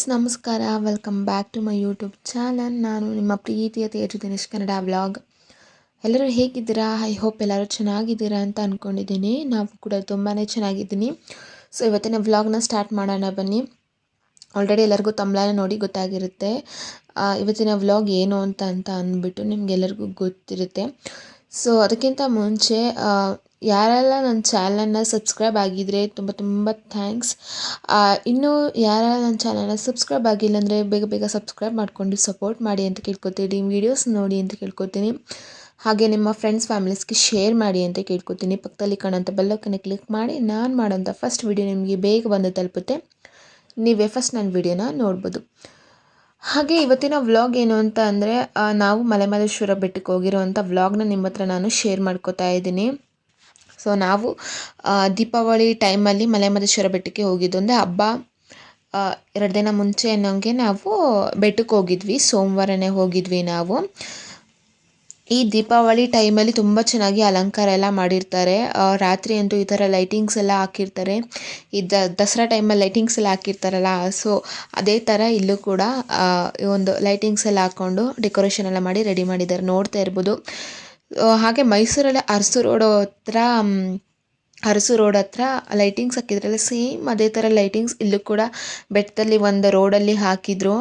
Friends, ನಮಸ್ಕಾರ. Welcome back to my YouTube channel. ನಾನು ನಿಮ್ಮ ಪ್ರೀತಿಯ ತೇಜು ದಿನೇಶ್ ಕನ್ನಡ ವ್ಲಾಗ್. ಎಲ್ಲರೂ ಹೇಗಿದ್ದೀರಾ? ಐ ಹೋಪ್ ಎಲ್ಲರೂ ಚೆನ್ನಾಗಿದ್ದೀರಾ ಅಂತ ಅಂದ್ಕೊಂಡಿದ್ದೀನಿ ನಾವು ಕೂಡ ತುಂಬಾ ಚೆನ್ನಾಗಿದ್ದೀನಿ. ಸೊ ಇವತ್ತಿನ ವ್ಲಾಗ್ನ ಸ್ಟಾರ್ಟ್ ಮಾಡೋಣ ಬನ್ನಿ. ಆಲ್ರೆಡಿ ಎಲ್ಲರಿಗೂ ತಮ್ಲಾನ ನೋಡಿ ಗೊತ್ತಾಗಿರುತ್ತೆ. ಇವತ್ತಿನ ವ್ಲಾಗ್ ಏನು ಅಂತ ಅಂತ ಅಂದ್ಬಿಟ್ಟು ನಿಮ್ಗೆಲ್ಲರಿಗೂ ಗೊತ್ತಿರುತ್ತೆ. ಸೊ ಅದಕ್ಕಿಂತ ಮುಂಚೆ ಯಾರೆಲ್ಲ ನನ್ನ ಚಾನಲನ್ನ ಸಬ್ಸ್ಕ್ರೈಬ್ ಆಗಿದ್ರೆ ತುಂಬ ತುಂಬ ಥ್ಯಾಂಕ್ಸ್. ಇನ್ನೂ ಯಾರೆಲ್ಲ ನನ್ನ ಚಾನಲನ್ನ ಸಬ್ಸ್ಕ್ರೈಬ್ ಆಗಿಲ್ಲ ಅಂದರೆ ಬೇಗ ಬೇಗ ಸಬ್ಸ್ಕ್ರೈಬ್ ಮಾಡ್ಕೊಂಡು ಸಪೋರ್ಟ್ ಮಾಡಿ ಅಂತ ಕೇಳ್ಕೊತೀನಿ. ವೀಡಿಯೋಸ್ ನೋಡಿ ಅಂತ ಕೇಳ್ಕೊತೀನಿ. ಹಾಗೆ ನಿಮ್ಮ ಫ್ರೆಂಡ್ಸ್, ಫ್ಯಾಮಿಲೀಸ್ಗೆ ಶೇರ್ ಮಾಡಿ ಅಂತ ಕೇಳ್ಕೊತೀನಿ. ಪಕ್ಕದಲ್ಲಿ ಕಾಣೋಂಥ ಬೆಲ್ಲಕ್ಕನ್ನು ಕ್ಲಿಕ್ ಮಾಡಿ ನಾನು ಮಾಡೋಂಥ ಫಸ್ಟ್ ವಿಡಿಯೋ ನಿಮಗೆ ಬೇಗ ಬಂದು ತಲುಪುತ್ತೆ. ನೀವೇ ಫಸ್ಟ್ ನನ್ನ ವಿಡಿಯೋನ ನೋಡ್ಬೋದು. ಹಾಗೆ ಇವತ್ತಿನ ವ್ಲಾಗ್ ಏನು ಅಂತ ಅಂದರೆ ನಾವು ಮಲೆಮಹದೇಶ್ವರ ಬೆಟ್ಟಕ್ಕೆ ಹೋಗಿರೋವಂಥ ವ್ಲಾಗ್ನ ನಿಮ್ಮ ಹತ್ರ ನಾನು ಶೇರ್ ಮಾಡ್ಕೋತಾ ಇದ್ದೀನಿ. ಸೊ ನಾವು ದೀಪಾವಳಿ ಟೈಮಲ್ಲಿ ಮಲೆಮಹದೇಶ್ವರ ಬೆಟ್ಟಕ್ಕೆ ಹೋಗಿದ್ದು. ಅಂದರೆ ಹಬ್ಬ ಎರಡು ದಿನ ಮುಂಚೆ ಅನ್ನೋಂಗೆ ನಾವು ಬೆಟ್ಟಕ್ಕೆ ಹೋಗಿದ್ವಿ. ಸೋಮವಾರನೇ ಹೋಗಿದ್ವಿ ನಾವು. ಈ ದೀಪಾವಳಿ ಟೈಮಲ್ಲಿ ತುಂಬ ಚೆನ್ನಾಗಿ ಅಲಂಕಾರ ಎಲ್ಲ ಮಾಡಿರ್ತಾರೆ. ರಾತ್ರಿ ಅಂತೂ ಈ ಥರ ಲೈಟಿಂಗ್ಸ್ ಎಲ್ಲ ಹಾಕಿರ್ತಾರೆ. ಈ ದ, ದಸರಾ ಟೈಮಲ್ಲಿ ಲೈಟಿಂಗ್ಸ್ ಎಲ್ಲ ಹಾಕಿರ್ತಾರಲ್ಲ ಸೊ ಅದೇ ಥರ ಇಲ್ಲೂ ಕೂಡ ಈ ಒಂದು ಲೈಟಿಂಗ್ಸ್ ಎಲ್ಲ ಹಾಕ್ಕೊಂಡು ಡೆಕೋರೇಷನ್ ಎಲ್ಲ ಮಾಡಿ ರೆಡಿ ಮಾಡಿದ್ದಾರೆ. ನೋಡ್ತಾ ಇರ್ಬೋದು. ಹಾಗೆ ಮೈಸೂರಲ್ಲಿ ಅರಸು ರೋಡ್ ಹತ್ರ ಅರಸು ರೋಡ್ ಹತ್ರ ಲೈಟಿಂಗ್ಸ್ ಹಾಕಿದ್ರಲ್ಲ ಸೇಮ್ ಅದೇ ಥರ ಲೈಟಿಂಗ್ಸ್ ಇಲ್ಲೂ ಕೂಡ ಬೆಟ್ಟದಲ್ಲಿ ಒಂದು ರೋಡಲ್ಲಿ ಹಾಕಿದ್ರು.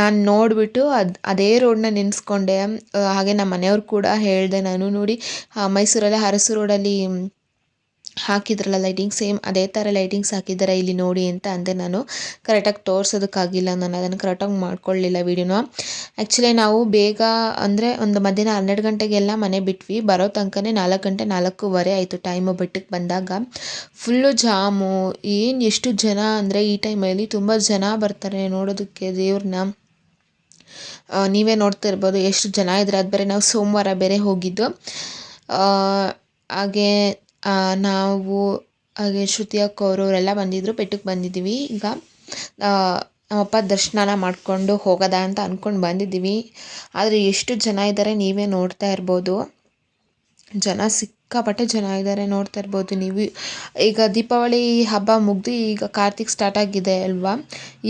ನಾನು ನೋಡಿಬಿಟ್ಟು ಅದು, ಅದೇ ರೋಡನ್ನ ನೆನೆಸ್ಕೊಂಡೆ. ಹಾಗೆ ನಮ್ಮ ಮನೆಯವ್ರು ಕೂಡ ಹೇಳಿದೆ, ನಾನು ನೋಡಿ ಮೈಸೂರಲ್ಲೇ ಅರಸು ರೋಡಲ್ಲಿ ಹಾಕಿದ್ರಲ್ಲ ಲೈಟಿಂಗ್ಸ್ ಸೇಮ್ ಅದೇ ಥರ ಲೈಟಿಂಗ್ಸ್ ಹಾಕಿದ್ದಾರೆ ಇಲ್ಲಿ ನೋಡಿ ಅಂತ ಅಂದೆ ನಾನು. ಕರೆಕ್ಟಾಗಿ ತೋರ್ಸೋದಕ್ಕಾಗಿಲ್ಲ, ನಾನು ಅದನ್ನು ಕರೆಕ್ಟಾಗಿ ಮಾಡ್ಕೊಳ್ಳಿಲ್ಲ ವೀಡಿಯೋನ ಆ್ಯಕ್ಚುಲಿ ನಾವು ಬೇಗ ಅಂದರೆ ಒಂದು ಮಧ್ಯಾಹ್ನ ಹನ್ನೆರಡು ಗಂಟೆಗೆಲ್ಲ ಮನೆ ಬಿಟ್ವಿ. ಬರೋ ತನಕನೇ ನಾಲ್ಕು ಗಂಟೆ ನಾಲ್ಕೂವರೆ ಆಯಿತು ಟೈಮು ಬೆಟ್ಟಕ್ಕೆ ಬಂದಾಗ. ಫುಲ್ಲು ಜಾಮು, ಏನು ಎಷ್ಟು ಜನ ಅಂದರೆ ಈ ಟೈಮಲ್ಲಿ ತುಂಬ ಜನ ಬರ್ತಾರೆ ನೋಡೋದಕ್ಕೆ ದೇವ್ರನ್ನ. ನೀವೇ ನೋಡ್ತಾ ಇರ್ಬೋದು ಎಷ್ಟು ಜನ ಇದ್ದಾರೆ ಅದು ಬೇರೆ ನಾವು ಸೋಮವಾರ ಬೇರೆ ಹೋಗಿದ್ದು. ಹಾಗೆ ನಾವು, ಹಾಗೆ ಶ್ರುತಿ ಅಕ್ಕ ಅವರು ಅವರೆಲ್ಲ ಬಂದಿದ್ದರು ಬೆಟ್ಟಕ್ಕೆ ಬಂದಿದ್ದೀವಿ. ಈಗ ನಮ್ಮಪ್ಪ ದರ್ಶನ ಮಾಡಿಕೊಂಡು ಹೋಗೋದಾ ಅಂತ ಅಂದ್ಕೊಂಡು ಬಂದಿದ್ದೀವಿ. ಆದರೆ ಎಷ್ಟು ಜನ ಇದ್ದಾರೆ ನೀವೇ ನೋಡ್ತಾ ಇರ್ಬೋದು. ಜನ ಸಿಕ್ಕಾಪಟ್ಟೆ ಜನ ಇದ್ದಾರೆ ನೋಡ್ತಾ ಇರ್ಬೋದು ನೀವು. ಈಗ ದೀಪಾವಳಿ ಹಬ್ಬ ಮುಗ್ದು ಈಗ ಕಾರ್ತಿಕ್ ಸ್ಟಾರ್ಟ್ ಆಗಿದೆ ಅಲ್ವಾ?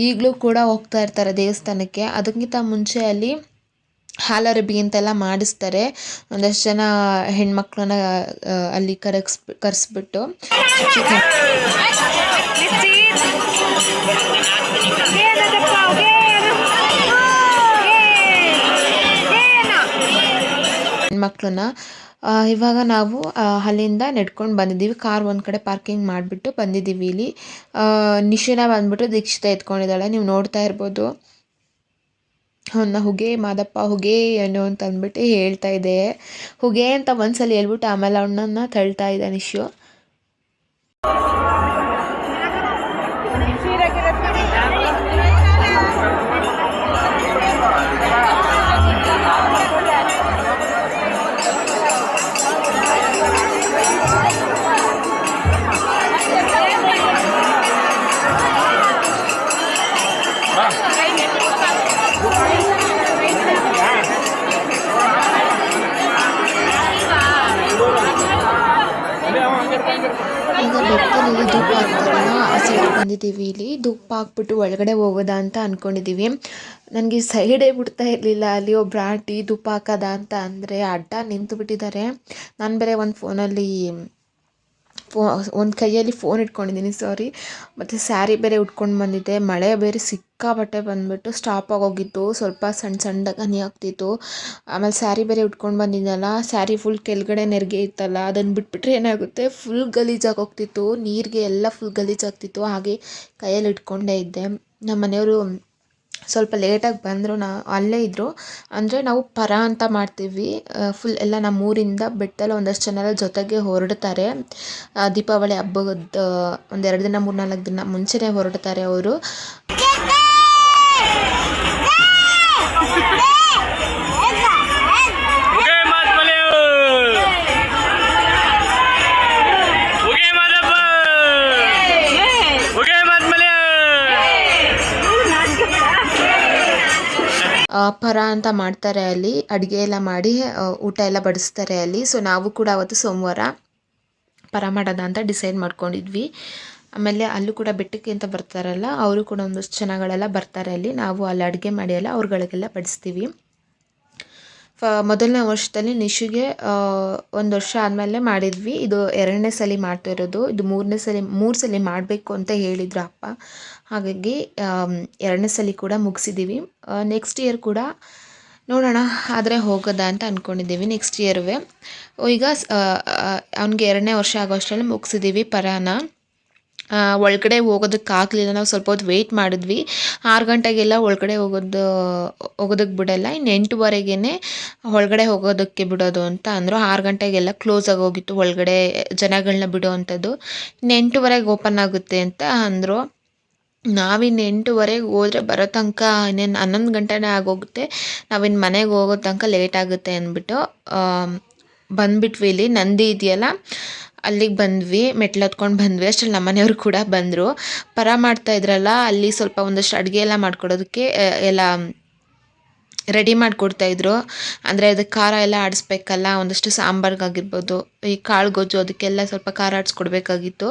ಈಗಲೂ ಕೂಡ ಹೋಗ್ತಾ ಇರ್ತಾರೆ ದೇವಸ್ಥಾನಕ್ಕೆ. ಅದಕ್ಕಿಂತ ಮುಂಚೆ ಅಲ್ಲಿ ಹಾಲರಬಿ ಅಂತೆಲ್ಲ ಮಾಡಿಸ್ತಾರೆ. ಒಂದಷ್ಟು ಜನ ಹೆಣ್ಮಕ್ಳನ್ನ ಅಲ್ಲಿ ಕರಗಿಸ್, ಕರೆಸ್ಬಿಟ್ಟು. ಹೆಣ್ಮಕ್ಳನ್ನ ಇವಾಗ ನಾವು ಅಲ್ಲಿಂದ ನಡ್ಕೊಂಡು ಬಂದಿದ್ದೀವಿ. ಕಾರ್ ಒಂದು ಕಡೆ ಪಾರ್ಕಿಂಗ್ ಮಾಡಿಬಿಟ್ಟು ಬಂದಿದ್ದೀವಿ ಇಲ್ಲಿ. ನಿಶಿನ ಬಂದ್ಬಿಟ್ಟು ದೀಕ್ಷಿತ ಎತ್ಕೊಂಡಿದ್ದಾಳೆ. ನೀವು ನೋಡ್ತಾ ಇರ್ಬೋದು. ಅವನ್ನ ಹುಗೆ, ಮಾದಪ್ಪ ಹುಗೆ ಏನು ಅಂತ ಅಂದ್ಬಿಟ್ಟು ಹೇಳ್ತಾ ಇದೆ. ಹುಗೆ ಅಂತ ಒಂದ್ಸಲ ಹೇಳ್ಬಿಟ್ಟು ಆಮೇಲೆ ಅವನನ್ನ ತಳ್ತಾ ಇದ್ದಾನೆ ನಿಶು ಈಗ ಬೆಟ್ಟದಲ್ಲಿ ಧೂಪ ಹಾಕ್ತಾರಲ್ಲ, ಆ ಸೈಡ್ ಬಂದಿದ್ದೀವಿ ಇಲ್ಲಿ. ಧೂಪ ಹಾಕ್ಬಿಟ್ಟು ಒಳಗಡೆ ಹೋಗೋದಾ ಅಂತ ಅಂದ್ಕೊಂಡಿದ್ದೀವಿ ನನಗೆ ಸೈಡೇ ಬಿಡ್ತಾ ಇರಲಿಲ್ಲ. ಅಲ್ಲಿ ಒಬ್ರು ಆಂಟಿ ಧೂಪ ಹಾಕೋದ ಅಂತ ಅಂದರೆ ಅಡ್ಡ ನಿಂತು ಬಿಟ್ಟಿದ್ದಾರೆ. ನಾನು ಬೇರೆ ಒಂದು ಫೋನಲ್ಲಿ ಫೋ, ಒಂದು ಕೈಯಲ್ಲಿ ಫೋನ್ ಇಟ್ಕೊಂಡಿದ್ದೀನಿ ಸಾರಿ ಮತ್ತು ಸ್ಯಾರಿ ಬೇರೆ ಉಟ್ಕೊಂಡು ಬಂದಿದ್ದೆ ಮಳೆ ಬೇರೆ ಸಿಕ್ಕಾಪಟ್ಟೆ ಬಂದುಬಿಟ್ಟು ಸ್ಟಾಪ್ ಆಗೋಗಿತ್ತು. ಸ್ವಲ್ಪ ಸಣ್ಣ ಸಣ್ಣದಾಗಿ ಹನಿ ಆಗ್ತಿತ್ತು. ಆಮೇಲೆ ಸ್ಯಾರಿ ಬೇರೆ ಉಟ್ಕೊಂಡು ಬಂದಿದ್ದಲ್ಲ ಸ್ಯಾರಿ ಫುಲ್ ಕೆಳಗಡೆ ನೆರಿಗೆ ಇತ್ತಲ್ಲ ಅದನ್ನು ಬಿಟ್ಬಿಟ್ರೆ ಏನಾಗುತ್ತೆ? ಫುಲ್ ಗಲೀಜಾಗಿ ಹೋಗ್ತಿತ್ತು ನೀರಿಗೆ ಎಲ್ಲ ಫುಲ್ ಗಲೀಜಾಗ್ತಿತ್ತು ಹಾಗೆ ಕೈಯಲ್ಲಿ ಇಟ್ಕೊಂಡೇ ಇದ್ದೆ. ನಮ್ಮ ಮನೆಯವರು ಸ್ವಲ್ಪ ಲೇಟಾಗಿ ಬಂದರು. ನಾ ಅಲ್ಲೇ ಇದ್ದರು ಅಂದರೆ ನಾವು ಪರ ಅಂತ ಮಾಡ್ತೀವಿ. ಫುಲ್ ಎಲ್ಲ ನಮ್ಮ ಊರಿಂದ ಬೆಟ್ಟದಲ್ಲಿ ಒಂದಷ್ಟು ಜನ ಜೊತೆಗೆ ಹೊರಡ್ತಾರೆ. ದೀಪಾವಳಿ ಹಬ್ಬದ ಒಂದೆರಡು ದಿನ ಮೂರು ನಾಲ್ಕು ದಿನ ಮುಂಚೆನೇ ಹೊರಡ್ತಾರೆ ಅವರು. ಪರ ಅಂತ ಮಾಡ್ತಾರೆ ಅಲ್ಲಿ, ಅಡುಗೆ ಎಲ್ಲ ಮಾಡಿ ಊಟ ಎಲ್ಲ ಬಡಿಸ್ತಾರೆ ಅಲ್ಲಿ. ಸೊ ನಾವು ಕೂಡ ಅವತ್ತು ಸೋಮವಾರ ಪರ ಮಾಡೋದ ಅಂತ ಡಿಸೈಡ್ ಮಾಡ್ಕೊಂಡಿದ್ವಿ. ಆಮೇಲೆ ಅಲ್ಲೂ ಕೂಡ ಬೆಟ್ಟಕ್ಕೆ ಅಂತ ಬರ್ತಾರಲ್ಲ, ಅವರು ಕೂಡ ಒಂದಷ್ಟು ಜನಗಳೆಲ್ಲ ಬರ್ತಾರೆ ಅಲ್ಲಿ. ನಾವು ಅಲ್ಲಿ ಅಡುಗೆ ಮಾಡಿ ಎಲ್ಲ ಅವ್ರುಗಳಿಗೆಲ್ಲ ಬಡಿಸ್ತೀವಿ. ಫ, ಮೊದಲನೇ ವರ್ಷದಲ್ಲಿ ನಿಶುಗೆ ಒಂದು ವರ್ಷ ಆದಮೇಲೆ ಮಾಡಿದ್ವಿ. ಇದು ಎರಡನೇ ಸಲ ಮಾಡ್ತಾ ಇರೋದು. ಇದು ಮೂರನೇ ಸಲ, ಮೂರು ಸಲ ಮಾಡಬೇಕು ಅಂತ ಹೇಳಿದ್ರು ಅಪ್ಪ. ಹಾಗಾಗಿ ಎರಡನೇ ಸಲ ಕೂಡ ಮುಗಿಸಿದ್ದೀವಿ ನೆಕ್ಸ್ಟ್ ಇಯರ್ ಕೂಡ ನೋಡೋಣ, ಆದರೆ ಹೋಗೋದಾ ಅಂತ ಅಂದ್ಕೊಂಡಿದ್ದೀವಿ ನೆಕ್ಸ್ಟ್ ಇಯರ್ವೇ ಈಗ ಅವ್ನಿಗೆ ಎರಡನೇ ವರ್ಷ ಆಗೋ ಅಷ್ಟರಲ್ಲಿ ಮುಗಿಸಿದ್ದೀವಿ ಪರಾನ ಒಳಗಡೆ ಹೋಗೋದಕ್ಕೆ ಆಗಲಿಲ್ಲ, ನಾವು ಸ್ವಲ್ಪ ಹೊತ್ತು ವೆಯ್ಟ್ ಮಾಡಿದ್ವಿ. ಆರು ಗಂಟೆಗೆಲ್ಲ ಒಳಗಡೆ ಹೋಗೋದು ಹೋಗೋದಕ್ಕೆ ಬಿಡಲ್ಲ ಇನ್ನು ಎಂಟುವರೆಗೇ ಒಳಗಡೆ ಹೋಗೋದಕ್ಕೆ ಬಿಡೋದು ಅಂತ ಅಂದರು. ಆರು ಗಂಟೆಗೆಲ್ಲ ಕ್ಲೋಸ್ ಆಗೋಗಿತ್ತು ಒಳಗಡೆ ಜನಗಳನ್ನ ಬಿಡೋ ಅಂಥದ್ದು. ಇನ್ನು ಎಂಟುವರೆಗೆ ಓಪನ್ ಆಗುತ್ತೆ ಅಂತ ಅಂದರು. ನಾವಿನ್ನು ಎಂಟುವರೆಗೆ ಹೋದ್ರೆ ಬರೋ ತನಕ ಇನ್ನೇನು ಹನ್ನೊಂದು ಗಂಟೆನೇ ಆಗೋಗುತ್ತೆ. ನಾವಿನ್ನು ಮನೆಗೆ ಹೋಗೋ ತನಕ ಲೇಟ್ ಆಗುತ್ತೆ ಅಂದ್ಬಿಟ್ಟು ಬಂದ್ಬಿಟ್ವಿ ಇಲ್ಲಿ. ನಂದಿ ಇದೆಯಲ್ಲ, ಅಲ್ಲಿಗೆ ಬಂದ್ವಿ, ಮೆಟ್ಲು ಹತ್ಕೊಂಡು ಬಂದ್ವಿ. ಅಷ್ಟರಲ್ಲಿ ನಮ್ಮನೆಯವರು ಕೂಡ ಬಂದರು. ಪರ ಮಾಡ್ತಾ ಇದ್ರಲ್ಲ, ಅಲ್ಲಿ ಸ್ವಲ್ಪ ಒಂದಷ್ಟು ಅಡುಗೆ ಎಲ್ಲ ಮಾಡ್ಕೊಡೋದಕ್ಕೆ ಎಲ್ಲ ರೆಡಿ ಮಾಡಿಕೊಡ್ತಾಯಿದ್ರು ಅಂದರೆ ಅದಕ್ಕೆ ಖಾರ ಎಲ್ಲ ಆಡಿಸ್ಬೇಕಲ್ಲ, ಒಂದಷ್ಟು ಸಾಂಬಾರ್ಗಾಗಿರ್ಬೋದು, ಈ ಕಾಳು ಗೊಜ್ಜು ಅದಕ್ಕೆಲ್ಲ ಸ್ವಲ್ಪ ಖಾರ ಆಡಿಸ್ಕೊಡ್ಬೇಕಾಗಿತ್ತು.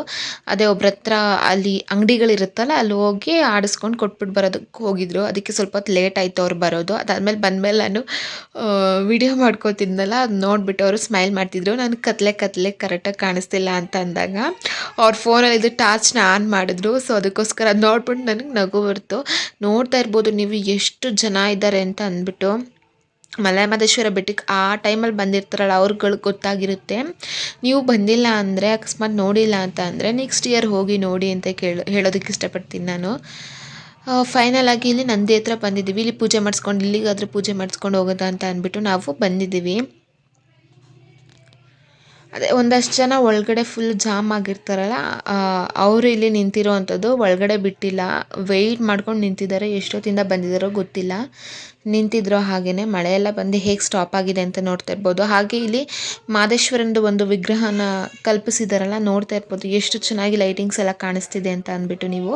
ಅದೇ ಒಬ್ರ ಹತ್ರ ಅಲ್ಲಿ ಅಂಗಡಿಗಳಿರುತ್ತಲ್ಲ, ಅಲ್ಲಿ ಹೋಗಿ ಆಡಿಸ್ಕೊಂಡು ಕೊಟ್ಬಿಟ್ಟು ಬರೋದಕ್ಕೆ ಹೋಗಿದ್ರು. ಅದಕ್ಕೆ ಸ್ವಲ್ಪ ಹೊತ್ತು ಲೇಟ್ ಆಯಿತು ಅವ್ರು ಬರೋದು. ಅದಾದಮೇಲೆ ಬಂದಮೇಲೆ ನಾನು ವಿಡಿಯೋ ಮಾಡ್ಕೋತಿದ್ನಲ್ಲ, ಅದು ನೋಡಿಬಿಟ್ಟು ಅವರು ಸ್ಮೈಲ್ ಮಾಡ್ತಿದ್ರು. ನಾನು ಕತ್ಲೆ ಕತ್ಲೆ ಕರೆಕ್ಟಾಗಿ ಕಾಣಿಸ್ತಿಲ್ಲ ಅಂತ ಅಂದಾಗ ಅವ್ರ ಫೋನಲ್ಲಿ ಇದು ಟಾರ್ಚ್ನ ಆನ್ ಮಾಡಿದ್ರು. ಸೊ ಅದಕ್ಕೋಸ್ಕರ ಅದು ನೋಡ್ಬಿಟ್ಟು ನನಗೆ ನಗು ಬರ್ತು. ನೋಡ್ತಾ ಇರ್ಬೋದು ನೀವು ಎಷ್ಟು ಜನ ಇದ್ದಾರೆ ಅಂತ ಅಂದ್ಬಿಟ್ಟು. ಮಲೆಮಹದೇಶ್ವರ ಬೆಟ್ಟಕ್ಕೆ ಆ ಟೈಮಲ್ಲಿ ಬಂದಿರ್ತಾರಲ್ಲ ಅವ್ರುಗಳಿಗೆ ಗೊತ್ತಾಗಿರುತ್ತೆ. ನೀವು ಬಂದಿಲ್ಲ ಅಂದರೆ, ಅಕಸ್ಮಾತ್ ನೋಡಿಲ್ಲ ಅಂತ ಅಂದರೆ ನೆಕ್ಸ್ಟ್ ಇಯರ್ ಹೋಗಿ ನೋಡಿ ಅಂತ ಕೇಳಿ, ಹೇಳೋದಕ್ಕೆ ಇಷ್ಟಪಡ್ತೀನಿ ನಾನು. ಫೈನಲ್ ಆಗಿ ಇಲ್ಲಿ ನಂದಿ ಹತ್ರ ಬಂದಿದ್ದೀವಿ. ಇಲ್ಲಿ ಪೂಜೆ ಮಾಡಿಸ್ಕೊಂಡು, ಇಲ್ಲಿಗಾದರೂ ಪೂಜೆ ಮಾಡಿಸ್ಕೊಂಡು ಹೋಗೋದಾ ಅಂತ ಅಂದ್ಬಿಟ್ಟು ನಾವು ಬಂದಿದ್ದೀವಿ. ಅದೇ ಒಂದಷ್ಟು ಜನ ಒಳಗಡೆ ಫುಲ್ ಜಾಮ್ ಆಗಿರ್ತಾರಲ್ಲ ಅವರು ಇಲ್ಲಿ ನಿಂತಿರುವಂತದ್ದು ಒಳಗಡೆ ಬಿಟ್ಟಿಲ್ಲ. ವೆಯ್ಟ್ ಮಾಡ್ಕೊಂಡು ನಿಂತಿದ್ದಾರೆ, ಎಷ್ಟೊತ್ತಿಂದ ಬಂದಿದ್ದಾರೋ ಗೊತ್ತಿಲ್ಲ. ನಿಂತಿದ್ರು ಹಾಗೆಯೇ ಮಳೆ ಎಲ್ಲ ಬಂದು ಹೇಗೆ ಸ್ಟಾಪ್ ಆಗಿದೆ ಅಂತ ನೋಡ್ತಾ ಇರ್ಬೋದು. ಹಾಗೆ ಇಲ್ಲಿ ಮಾದೇಶ್ವರಂದು ಒಂದು ವಿಗ್ರಹನ ಕಲ್ಪಿಸಿದಾರಲ್ಲ, ನೋಡ್ತಾ ಇರ್ಬೋದು. ಎಷ್ಟು ಚೆನ್ನಾಗಿ ಲೈಟಿಂಗ್ಸ್ ಎಲ್ಲ ಕಾಣಿಸ್ತಿದೆ ಅಂತ ಅಂದ್ಬಿಟ್ಟು ನೀವು.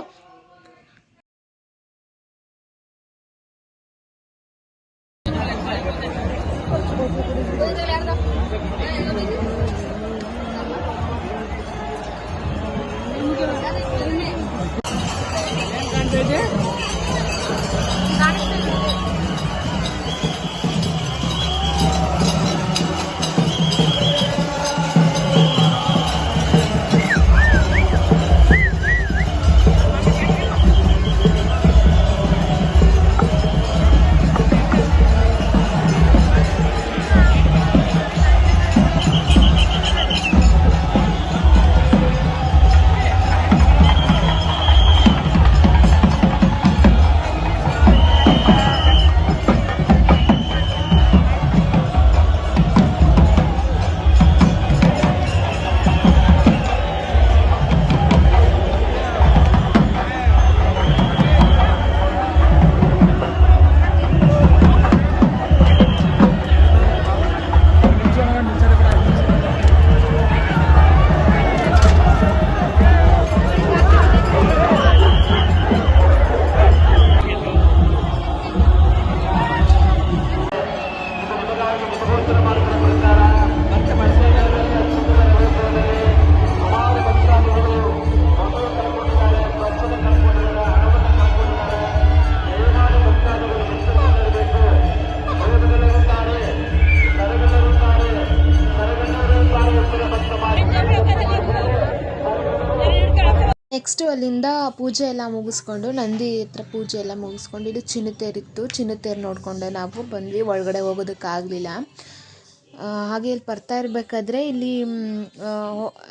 ನೆಕ್ಸ್ಟು ಅಲ್ಲಿಂದ ಪೂಜೆ ಎಲ್ಲ ಮುಗಿಸ್ಕೊಂಡು, ನಂದಿ ಹತ್ರ ಪೂಜೆ ಎಲ್ಲ ಮುಗಿಸ್ಕೊಂಡು ಇಲ್ಲಿ ಚಿನ್ನತೇರಿತ್ತು. ಚಿನ್ನತೇರು ನೋಡಿಕೊಂಡೆ ನಾವು. ಬಂದ್ವಿ, ಒಳಗಡೆ ಹೋಗೋದಕ್ಕಾಗಲಿಲ್ಲ. ಹಾಗೆ ಇಲ್ಲಿ ಬರ್ತಾ ಇರಬೇಕಾದ್ರೆ ಇಲ್ಲಿ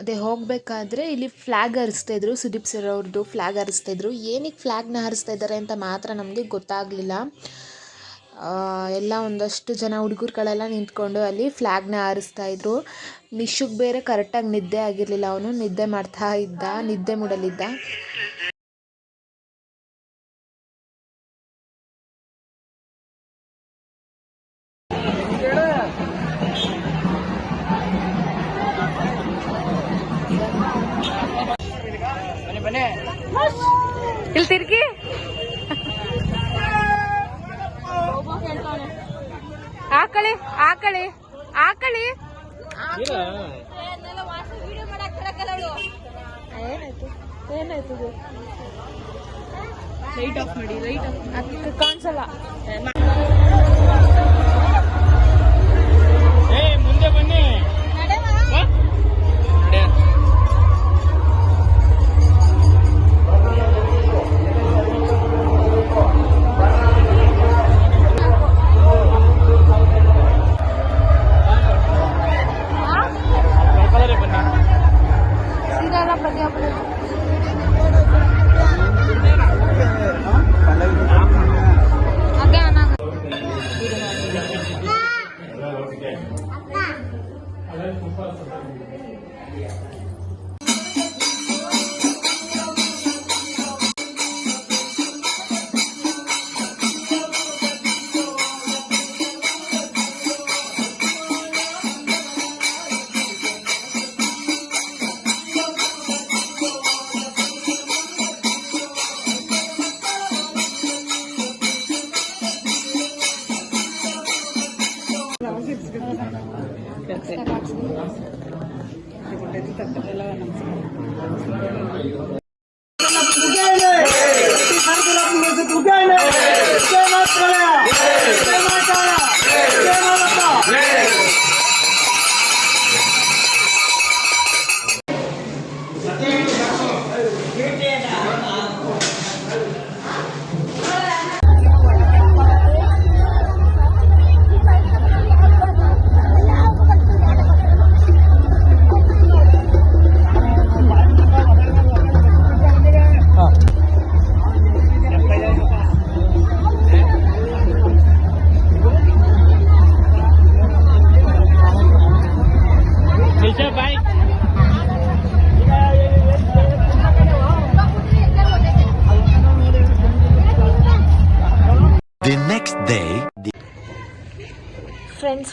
ಅದೇ ಹೋಗಬೇಕಾದ್ರೆ ಇಲ್ಲಿ ಫ್ಲ್ಯಾಗ್ ಹರಿಸ್ತಾಯಿದ್ರು ಸುದೀಪ್ ಸರ್ ಅವ್ರದ್ದು ಫ್ಲ್ಯಾಗ್ ಹರಿಸ್ತಾಯಿದ್ರು ಏನಕ್ಕೆ ಫ್ಲ್ಯಾಗ್ನ ಹರಿಸ್ತಾ ಇದ್ದಾರೆ ಅಂತ ಮಾತ್ರ ನಮಗೆ ಗೊತ್ತಾಗಲಿಲ್ಲ. ಎಲ್ಲ ಒಂದಷ್ಟು ಜನ ಹುಡುಗರುಗಳೆಲ್ಲ ನಿಂತ್ಕೊಂಡು ಅಲ್ಲಿ ಫ್ಲ್ಯಾಗ್ನ ಹಾರಿಸ್ತಾ ಇದ್ರು. ನಿಶುಗ್ ಬೇರೆ ಕರೆಕ್ಟಾಗಿ ನಿದ್ದೆ ಆಗಿರಲಿಲ್ಲ ಅವನು. ನಿದ್ದೆ ಮಾಡ್ತಾ ಇದ್ದ, ನಿದ್ದೆ ಮೂಡಲಿದ್ದ. ಆಕಳಿ ಆಕಳಿ ಆಕಳಿ. ಏನಾಯ್ತು? ಏನಾಯ್ತು ಲೈಟ್ ಆಫ್ ಮಾಡಿ ಲೈಟ್ ಆಫ್ ಕಾಣಿಸಲ್ಲ. నమస్కారం.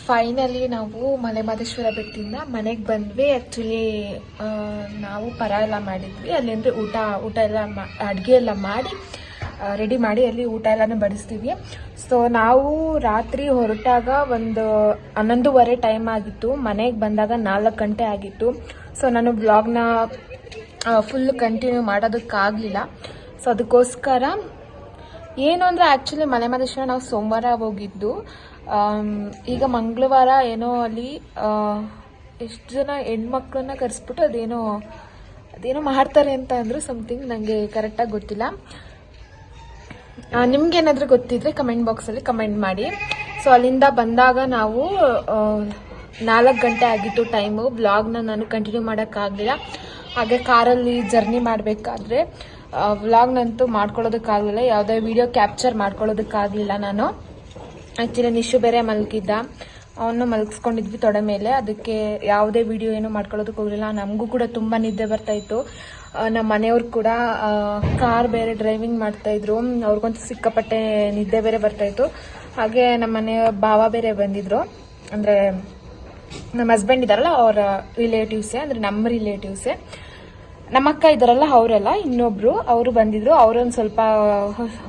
ಫೈನಲಿ ನಾವು ಮಲೆಮಹದೇಶ್ವರ ಬೆಟ್ಟಿಂದ ಮನೆಗೆ ಬಂದ್ವಿ. ಆ್ಯಕ್ಚುಲಿ ನಾವು ಪರ ಎಲ್ಲ ಮಾಡಿದ್ವಿ. ಅಲ್ಲಿ ಅಂದರೆ ಊಟ ಊಟ ಎಲ್ಲ ಮಾ, ಅಡುಗೆ ಎಲ್ಲ ಮಾಡಿ ರೆಡಿ ಮಾಡಿ ಅಲ್ಲಿ ಊಟ ಎಲ್ಲನೂ ಬಡಿಸ್ತೀವಿ. ಸೊ ನಾವು ರಾತ್ರಿ ಹೊರಟಾಗ ಒಂದು ಹನ್ನೊಂದುವರೆ ಟೈಮ್ ಆಗಿತ್ತು. ಮನೆಗೆ ಬಂದಾಗ ನಾಲ್ಕು ಗಂಟೆ ಆಗಿತ್ತು. ಸೊ ನಾನು ಬ್ಲಾಗ್ನ ಫುಲ್ ಕಂಟಿನ್ಯೂ ಮಾಡೋದಕ್ಕಾಗಲಿಲ್ಲ. ಸೊ ಅದಕ್ಕೋಸ್ಕರ, ಏನು ಅಂದರೆ ಆ್ಯಕ್ಚುಲಿ ಮಲೆಮಹದೇಶ್ವರ ನಾವು ಸೋಮವಾರ ಹೋಗಿದ್ದು. ಈಗ ಮಂಗಳವಾರ ಏನೋ ಅಲ್ಲಿ ಎಷ್ಟು ಜನ ಹೆಣ್ಮಕ್ಳನ್ನ ಕರೆಸ್ಬಿಟ್ಟು ಅದೇನೋ ಅದೇನೋ ಮಾಡ್ತಾರೆ ಅಂತ ಅಂದರು ಸಮಥಿಂಗ್ ನನಗೆ ಕರೆಕ್ಟಾಗಿ ಗೊತ್ತಿಲ್ಲ. ನಿಮ್ಗೇನಾದರೂ ಗೊತ್ತಿದ್ರೆ ಕಮೆಂಟ್ ಬಾಕ್ಸಲ್ಲಿ ಕಮೆಂಟ್ ಮಾಡಿ. ಸೊ ಅಲ್ಲಿಂದ ಬಂದಾಗ ನಾವು ನಾಲ್ಕು ಗಂಟೆ ಆಗಿತ್ತು ಟೈಮು ವ್ಲಾಗ್ನ ನಾನು ಕಂಟಿನ್ಯೂ ಮಾಡೋಕ್ಕಾಗಲಿಲ್ಲ ಹಾಗೆ ಕಾರಲ್ಲಿ ಜರ್ನಿ ಮಾಡಬೇಕಾದ್ರೆ ವ್ಲಾಗ್ನಂತೂ ಮಾಡ್ಕೊಳ್ಳೋದಕ್ಕಾಗಲಿಲ್ಲ. ಯಾವುದೇ ವಿಡಿಯೋ ಕ್ಯಾಪ್ಚರ್ ಮಾಡ್ಕೊಳ್ಳೋದಕ್ಕಾಗಲಿಲ್ಲ ನಾನು. ಆ್ಯಕ್ಚುಲಿ ನಿಶು ಬೇರೆ ಮಲಗಿದ್ದ. ಅವನು ಮಲಗಿಸ್ಕೊಂಡಿದ್ವಿ ತೊಡೆ ಮೇಲೆ. ಅದಕ್ಕೆ ಯಾವುದೇ ವಿಡಿಯೋ ಏನು ಮಾಡ್ಕೊಳ್ಳೋದಕ್ಕೆ ಹೋಗಲಿಲ್ಲ. ನಮಗೂ ಕೂಡ ತುಂಬ ನಿದ್ದೆ ಬರ್ತಾ ಇತ್ತು. ನಮ್ಮ ಮನೆಯವ್ರು ಕೂಡ ಕಾರ್ ಬೇರೆ ಡ್ರೈವಿಂಗ್ ಮಾಡ್ತಾ ಇದ್ರು. ಅವ್ರಿಗಂತೂ ಸಿಕ್ಕಾಪಟ್ಟೆ ನಿದ್ದೆ ಬೇರೆ ಬರ್ತಾಯಿತ್ತು ಹಾಗೆ ನಮ್ಮ ಮನೆಯ ಭಾವ ಬೇರೆ ಬಂದಿದ್ರು. ಅಂದರೆ ನಮ್ಮ ಹಸ್ಬೆಂಡ್ ಇದ್ದಾರಲ್ಲ, ಅವರ ರಿಲೇಟಿವ್ಸೇ ಅಂದರೆ ನಮ್ಮ ರಿಲೇಟಿವ್ಸೇ ನಮ್ಮ ಅಕ್ಕ ಅವರಲ್ಲ, ಇನ್ನೊಬ್ರು, ಅವರು ಬಂದಿದ್ರು. ಅವರೊಂದು ಸ್ವಲ್ಪ,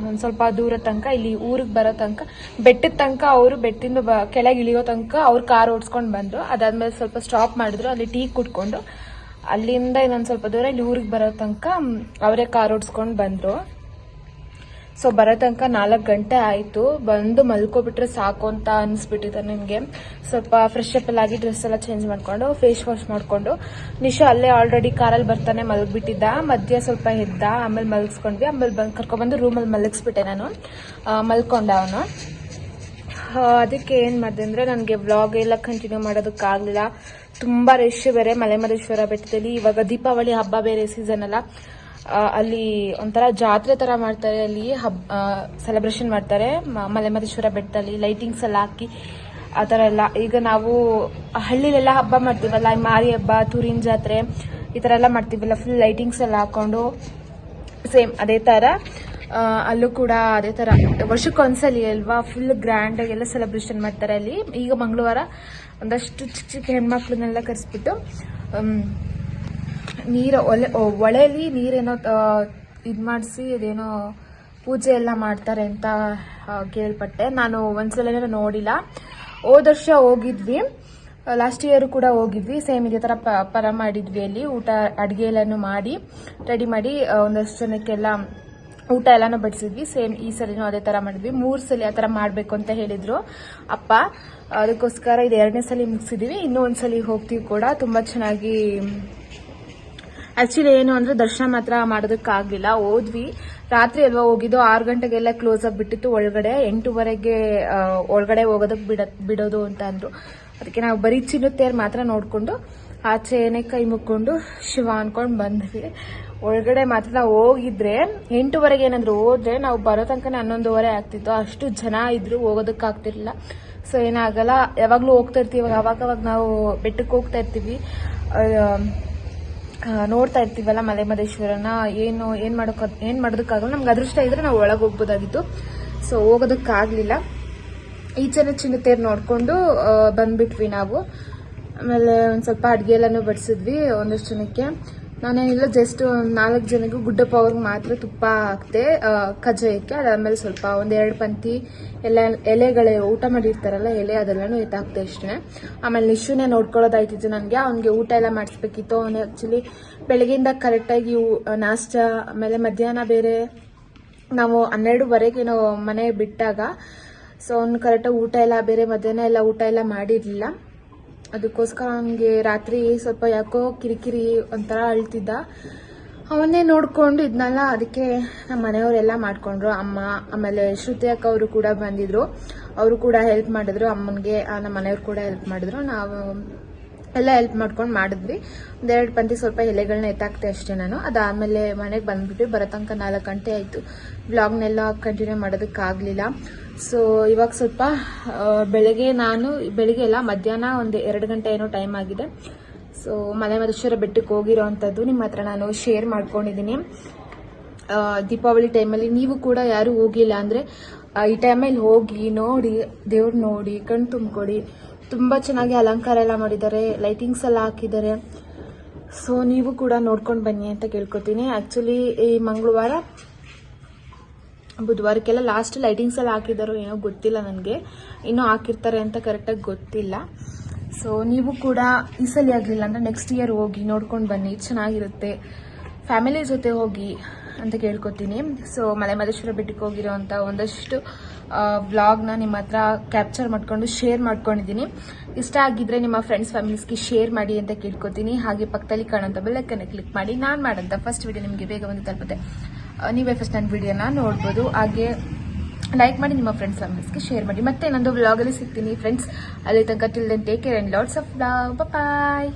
ಒಂದು ಸ್ವಲ್ಪ ದೂರ ತನಕ, ಇಲ್ಲಿ ಊರಿಗೆ ಬರೋ ತನಕ, ಬೆಟ್ಟದ ತನಕ ಅವರು ಬೆಟ್ಟಿಂದ ಬ, ಕೆಳಗೆ ಇಳಿಯೋ ತನಕ ಅವ್ರು ಕಾರ್ ಓಡಿಸ್ಕೊಂಡು ಬಂದರು. ಅದಾದ್ಮೇಲೆ ಸ್ವಲ್ಪ ಸ್ಟಾಪ್ ಮಾಡಿದ್ರು, ಅಲ್ಲಿ ಟೀ ಕುಟ್ಕೊಂಡು ಅಲ್ಲಿಂದ ಇನ್ನೊಂದು ಸ್ವಲ್ಪ ದೂರ ಇಲ್ಲಿ ಊರಿಗೆ ಬರೋ ತನಕ, ಅವರೇ ಕಾರ್ ಓಡಿಸ್ಕೊಂಡು ಬಂದರು. ಸೊ ಬರೋ ತನಕ ನಾಲ್ಕು ಗಂಟೆ ಆಯಿತು. ಬಂದು ಮಲ್ಕೊಬಿಟ್ರೆ ಸಾಕು ಅಂತ ಅನಿಸ್ಬಿಟ್ಟಿದೆ ನನಗೆ. ಸ್ವಲ್ಪ ಫ್ರೆಶ್ ಅಪ್ ಎಲ್ಲ ಆಗಿ ಡ್ರೆಸ್ ಎಲ್ಲ ಚೇಂಜ್ ಮಾಡ್ಕೊಂಡು ಫೇಸ್ ವಾಶ್ ಮಾಡಿಕೊಂಡು. ನಿಶಾ ಅಲ್ಲೇ ಆಲ್ರೆಡಿ ಕಾರಲ್ಲಿ ಬರ್ತಾನೆ ಮಲಗಿಬಿಟ್ಟಿದ್ದ. ಮಧ್ಯ ಸ್ವಲ್ಪ ಎದ್ದ, ಆಮೇಲೆ ಮಲಗಿಸ್ಕೊಂಡ್ವಿ ಆಮೇಲೆ ಬಂದು ಕರ್ಕೊಬಂದು ರೂಮಲ್ಲಿ ಮಲಗಿಸ್ಬಿಟ್ಟೆ ನಾನು. ಮಲ್ಕೊಂಡೆ ಅವನು. ಅದಕ್ಕೆ ಏನು ಮಾಡಿದೆ ಅಂದರೆ ನನಗೆ ವ್ಲಾಗ್ ಎಲ್ಲ ಕಂಟಿನ್ಯೂ ಮಾಡೋದಕ್ಕಾಗಲಿಲ್ಲ. ತುಂಬ ರಶ್ ಬೇರೆ ಮಲೆಮಲ್ಲೇಶ್ವರ ಬೆಟ್ಟದಲ್ಲಿ. ಇವಾಗ ದೀಪಾವಳಿ ಹಬ್ಬ ಬೇರೆ ಸೀಸನ್ ಅಲ್ಲ. ಅಲ್ಲಿ ಒಂಥರ ಜಾತ್ರೆ ತರ ಮಾಡ್ತಾರೆ, ಅಲ್ಲಿ ಹಬ್ಬ ಸೆಲೆಬ್ರೇಷನ್ ಮಾಡ್ತಾರೆ. ಮಲೆಮಹದೇಶ್ವರ ಬೆಟ್ಟದಲ್ಲಿ ಲೈಟಿಂಗ್ಸ್ ಎಲ್ಲ ಹಾಕಿ ಆ ಥರ ಎಲ್ಲ. ಈಗ ನಾವು ಹಳ್ಳಿಲೆಲ್ಲ ಹಬ್ಬ ಮಾಡ್ತೀವಲ್ಲ ಮಾರಿ ಹಬ್ಬ, ತುರಿನ್ ಜಾತ್ರೆ, ಈ ಥರ ಎಲ್ಲ ಮಾಡ್ತೀವಲ್ಲ ಫುಲ್ ಲೈಟಿಂಗ್ಸ್ ಎಲ್ಲ ಹಾಕೊಂಡು ಸೇಮ್ ಅದೇ ಥರ ಅಲ್ಲೂ ಕೂಡ ಅದೇ ಥರ ವರ್ಷಕ್ಕೊಂದ್ಸಲಿ ಅಲ್ವಾ ಫುಲ್ ಗ್ರ್ಯಾಂಡ್ ಎಲ್ಲ ಸೆಲೆಬ್ರೇಷನ್ ಮಾಡ್ತಾರೆ ಅಲ್ಲಿ. ಈಗ ಮಂಗಳವಾರ ಒಂದಷ್ಟು ಚಿಕ್ಕ ಚಿಕ್ಕ ಹೆಣ್ಮಕ್ಳನ್ನೆಲ್ಲ ಕರೆಸ್ಬಿಟ್ಟು ನೀರು ಒಲೆ ಒಳೇಲಿ ನೀರೇನೋ ಇದು ಮಾಡಿಸಿ ಅದೇನೋ ಪೂಜೆ ಎಲ್ಲ ಮಾಡ್ತಾರೆ ಅಂತ ಕೇಳ್ಪಟ್ಟೆ. ನಾನು ಒಂದ್ಸಲ ನೋಡಿಲ್ಲ. ಹೋದ ವರ್ಷ ಹೋಗಿದ್ವಿ. ಲಾಸ್ಟ್ ಇಯರ್ ಕೂಡ ಹೋಗಿದ್ವಿ. ಸೇಮ್ ಇದೇ ಥರ ಪರ ಮಾಡಿದ್ವಿ ಅಲ್ಲಿ ಊಟ, ಅಡುಗೆ ಎಲ್ಲನೂ ಮಾಡಿ, ರೆಡಿ ಮಾಡಿ ಒಂದಷ್ಟು ಜನಕ್ಕೆಲ್ಲ ಊಟ ಎಲ್ಲಾನು ಬಡಿಸಿದ್ವಿ. ಸೇಮ್ ಈ ಸಲಿನೂ ಅದೇ ಥರ ಮಾಡಿದ್ವಿ. ಮೂರು ಸಲ ಆ ಥರ ಮಾಡಬೇಕು ಅಂತ ಹೇಳಿದರು ಅಪ್ಪ. ಅದಕ್ಕೋಸ್ಕರ ಇದು ಎರಡನೇ ಸಲ ಮುಗಿಸಿದ್ವಿ. ಇನ್ನೂ ಒಂದು ಸಲ ಹೋಗ್ತೀವಿ ಕೂಡ. ತುಂಬ ಚೆನ್ನಾಗಿ ಆಕ್ಚುಲಿ ಏನು ಅಂದ್ರೆ ದರ್ಶನ ಮಾತ್ರ ಮಾಡೋದಕ್ಕಾಗಲಿಲ್ಲ. ಹೋದ್ವಿ. ರಾತ್ರಿ ಅಲ್ವಾ ಹೋಗಿದ್ದು. ಆರು ಗಂಟೆಗೆಲ್ಲ ಕ್ಲೋಸ್ ಆಗಿಬಿಟ್ಟಿತ್ತು ಒಳಗಡೆ. ಎಂಟೂವರೆಗೆ ಒಳಗಡೆ ಹೋಗೋದಕ್ಕೆ ಬಿಡ, ಬಿಡೋದು ಅಂತ ಅಂದ್ರು. ಅದಕ್ಕೆ ನಾವು ಬರೀ ಚಿನ್ನುತ್ತೇರ್ ಮಾತ್ರ ನೋಡ್ಕೊಂಡು ಆಚೆನೆ ಕೈ ಮುಕ್ಕೊಂಡು ಶಿವ ಅನ್ಕೊಂಡು ಬಂದ್ವಿ. ಒಳಗಡೆ ಮಾತ್ರ ನಾವು ಹೋಗಿದ್ರೆ, ಎಂಟೂವರೆಗೆ ಏನಾದ್ರು ಹೋದ್ರೆ ನಾವು ಬರೋ ತನಕ ಹನ್ನೊಂದುವರೆ ಆಗ್ತಿತ್ತು. ಅಷ್ಟು ಜನ ಇದ್ರು ಹೋಗೋದಕ್ಕಾಗ್ತಿರ್ಲಿಲ್ಲ ಸೊ ಏನಾಗಲ್ಲ. ಯಾವಾಗಲೂ ಹೋಗ್ತಾ ಇರ್ತೀವಿ. ಅವಾಗ ಅವಾಗ ನಾವು ಬೆಟ್ಟಕ್ಕೆ ಹೋಗ್ತಾ ಇರ್ತೀವಿ. ನೋಡ್ತಾ ಇರ್ತೀವಲ್ಲ ಮಲೆ ಮಹದೇಶ್ವರನ ಏನು, ಏನ್ ಮಾಡೋಕ್ ಏನ್ ಮಾಡೋದಕ್ಕಾಗಲ್ಲ, ನಮ್ಗೆ ಅದೃಷ್ಟ ಇದ್ರೆ ನಾವು ಒಳಗೆ ಹೋಗ್ಬೋದಾಗಿತ್ತು. ಸೊ ಹೋಗೋದಕ್ಕಾಗ್ಲಿಲ್ಲ ಈಚೆನ ಚಿನ್ನತೇರ್ ನೋಡ್ಕೊಂಡು ಬಂದ್ಬಿಟ್ವಿ ನಾವು. ಆಮೇಲೆ ಒಂದು ಸ್ವಲ್ಪ ಅಡ್ಗೆ ಎಲ್ಲಾನು ಬಡಿಸಿದ್ವಿ ಒಂದಷ್ಟು ಜನಕ್ಕೆ. ನಾನೇನಿಲ್ಲ ಜಸ್ಟ್ ನಾಲ್ಕು ಜನಕ್ಕೂ ಗುಡ್ಡ ಪೌರ್ಗೆ ಮಾತ್ರ ತುಪ್ಪ ಹಾಕ್ತೆ ಕಜ್ಜಾಯಕ್ಕೆ ಅದಾದ್ಮೇಲೆ ಸ್ವಲ್ಪ ಒಂದೆರಡು ಪಂತಿ ಎಲ್ಲ ಎಲೆಗಳೇ, ಊಟ ಮಾಡಿರ್ತಾರಲ್ಲ, ಎಲೆ ಅದೆಲ್ಲನೂ ಎತ್ತಾಕ್ತೆ ಅಷ್ಟೇ. ಆಮೇಲೆ ನಿಶುನೇ ನೋಡ್ಕೊಳ್ಳೋದಾಯ್ತಿತ್ತು ನನಗೆ ಅವ್ನಿಗೆ ಊಟ ಎಲ್ಲ ಮಾಡಿಸ್ಬೇಕಿತ್ತು. ಅವನು ಆ್ಯಕ್ಚುಲಿ ಬೆಳಗ್ಗೆಯಿಂದ ಕರೆಕ್ಟಾಗಿ ನಾಷ್ಟ, ಆಮೇಲೆ ಮಧ್ಯಾಹ್ನ ಬೇರೆ ನಾವು ಹನ್ನೆರಡುವರೆಗೆ ನಾವು ಮನೆ ಬಿಟ್ಟಾಗ ಸೊ ಅವ್ನು ಕರೆಕ್ಟಾಗಿ ಊಟ ಎಲ್ಲ, ಬೇರೆ ಮಧ್ಯಾಹ್ನ ಎಲ್ಲ ಊಟ ಎಲ್ಲ ಮಾಡಿರಲಿಲ್ಲ. ಅದಕ್ಕೋಸ್ಕರ ಅವನಿಗೆ ರಾತ್ರಿ ಸ್ವಲ್ಪ ಯಾಕೋ ಕಿರಿಕಿರಿ ಒಂಥರ ಅಳ್ತಿದ್ದ. ಅವನ್ನೇ ನೋಡ್ಕೊಂಡು ಇದ್ನಲ್ಲ, ಅದಕ್ಕೆ ನಮ್ಮ ಮನೆಯವರೆಲ್ಲ ಮಾಡ್ಕೊಂಡ್ರು. ಅಮ್ಮ, ಆಮೇಲೆ ಶ್ರುತಿ ಅಕ್ಕ ಅವರು ಕೂಡ ಬಂದಿದ್ರು. ಅವರು ಕೂಡ ಹೆಲ್ಪ್ ಮಾಡಿದ್ರು. ಅಮ್ಮನಿಗೆ ನಮ್ಮ ಮನೆಯವ್ರು ಕೂಡ ಹೆಲ್ಪ್ ಮಾಡಿದ್ರು. ನಾವು ಎಲ್ಲ ಹೆಲ್ಪ್ ಮಾಡ್ಕೊಂಡು ಮಾಡಿದ್ವಿ. ಒಂದೆರಡು ಪಂತಿ ಸ್ವಲ್ಪ ಎಲೆಗಳನ್ನ ಎತ್ತಾಕ್ತೆ ಅಷ್ಟೇ ನಾನು. ಅದಾದಮೇಲೆ ಮನೆಗೆ ಬಂದ್ಬಿಟ್ಟು ಬರೋ ತನಕ ನಾಲ್ಕು ಗಂಟೆ ಆಯಿತು. ಬ್ಲಾಗ್ನೆಲ್ಲ ಕಂಟಿನ್ಯೂ ಮಾಡೋದಕ್ಕಾಗಲಿಲ್ಲ. ಸೊ ಇವಾಗ ಸ್ವಲ್ಪ ಬೆಳಗ್ಗೆ ನಾನು, ಬೆಳಿಗ್ಗೆ ಎಲ್ಲ ಮಧ್ಯಾಹ್ನ ಒಂದು ಎರಡು ಗಂಟೆ ಏನೋ ಟೈಮ್ ಆಗಿದೆ. ಸೊ ಮಲೆ ಮಧುಶ್ವರ ಬೆಟ್ಟಕ್ಕೆ ಹೋಗಿರೋ ಅಂಥದ್ದು ನಿಮ್ಮ ಹತ್ರ ನಾನು ಶೇರ್ ಮಾಡ್ಕೊಂಡಿದ್ದೀನಿ. ದೀಪಾವಳಿ ಟೈಮಲ್ಲಿ ನೀವು ಕೂಡ ಯಾರು ಹೋಗಿಲ್ಲ ಅಂದರೆ ಈ ಟೈಮಲ್ಲಿ ಹೋಗಿ ನೋಡಿ, ದೇವ್ರು ನೋಡಿ, ಕಣ್ಣು ತುಂಬಿಕೊಡಿ. ತುಂಬ ಚೆನ್ನಾಗಿ ಅಲಂಕಾರ ಎಲ್ಲ ಮಾಡಿದ್ದಾರೆ ಲೈಟಿಂಗ್ಸ್ ಎಲ್ಲ ಹಾಕಿದ್ದಾರೆ. ಸೊ ನೀವು ಕೂಡ ನೋಡ್ಕೊಂಡು ಬನ್ನಿ ಅಂತ ಕೇಳ್ಕೊತೀನಿ. ಆ್ಯಕ್ಚುಲಿ ಈ ಮಂಗಳವಾರ ಬುಧವಾರಕ್ಕೆಲ್ಲ ಲಾಸ್ಟ್ ಲೈಟಿಂಗ್ಸ್ ಎಲ್ಲ ಹಾಕಿದಾರೋ ಏನೋ ಗೊತ್ತಿಲ್ಲ ನನಗೆ. ಇನ್ನೂ ಹಾಕಿರ್ತಾರೆ ಅಂತ ಕರೆಕ್ಟಾಗಿ ಗೊತ್ತಿಲ್ಲ. ಸೊ ನೀವು ಕೂಡ ಈ ಸಲ ಆಗಲಿಲ್ಲ ಅಂದರೆ ನೆಕ್ಸ್ಟ್ ಇಯರ್ ಹೋಗಿ ನೋಡ್ಕೊಂಡು ಬನ್ನಿ. ಚೆನ್ನಾಗಿರುತ್ತೆ. ಫ್ಯಾಮಿಲಿ ಜೊತೆ ಹೋಗಿ ಅಂತ ಕೇಳ್ಕೊತೀನಿ. ಸೊ ಮಲೆ ಮಲೇಶ್ವರ ಬೆಟ್ಟಕ್ಕೆ ಹೋಗಿರೋಂಥ ಒಂದಷ್ಟು ವ್ಲಾಗ್ನ ನಿಮ್ಮ ಹತ್ರ ಕ್ಯಾಪ್ಚರ್ ಮಾಡ್ಕೊಂಡು ಶೇರ್ ಮಾಡ್ಕೊಂಡಿದ್ದೀನಿ. ಇಷ್ಟ ಆಗಿದ್ರೆ ನಿಮ್ಮ ಫ್ರೆಂಡ್ಸ್ ಫ್ಯಾಮಿಲೀಸ್ಗೆ ಶೇರ್ ಮಾಡಿ ಅಂತ ಕೇಳ್ಕೊತೀನಿ. ಹಾಗೆ ಪಕ್ಕದಲ್ಲಿ ಕಾಣೋಂಥ ಬೆಲ್ಲಕ್ಕನ್ನು ಕ್ಲಿಕ್ ಮಾಡಿ. ನಾನು ಮಾಡೋಂಥ ಫಸ್ಟ್ ವಿಡಿಯೋ ನಿಮಗೆ ಬೇಗ ಬಂದು ತಲುಪುತ್ತೆ. ನೀವೇ ಫಸ್ಟ್ ನನ್ನ ವಿಡಿಯೋನ ನೋಡ್ಬೋದು. ಹಾಗೆ ಲೈಕ್ ಮಾಡಿ ನಿಮ್ಮ ಫ್ರೆಂಡ್ಸ್ ಫ್ಯಾಮಿಲೀಸ್ಗೆ ಶೇರ್ ಮಾಡಿ. ಮತ್ತೆ ಇನ್ನೊಂದು ವ್ಲಾಗಲ್ಲಿ ಸಿಗ್ತೀನಿ ಫ್ರೆಂಡ್ಸ್ ಅಲ್ಲಿ ತನಕ till then care and lots of love bye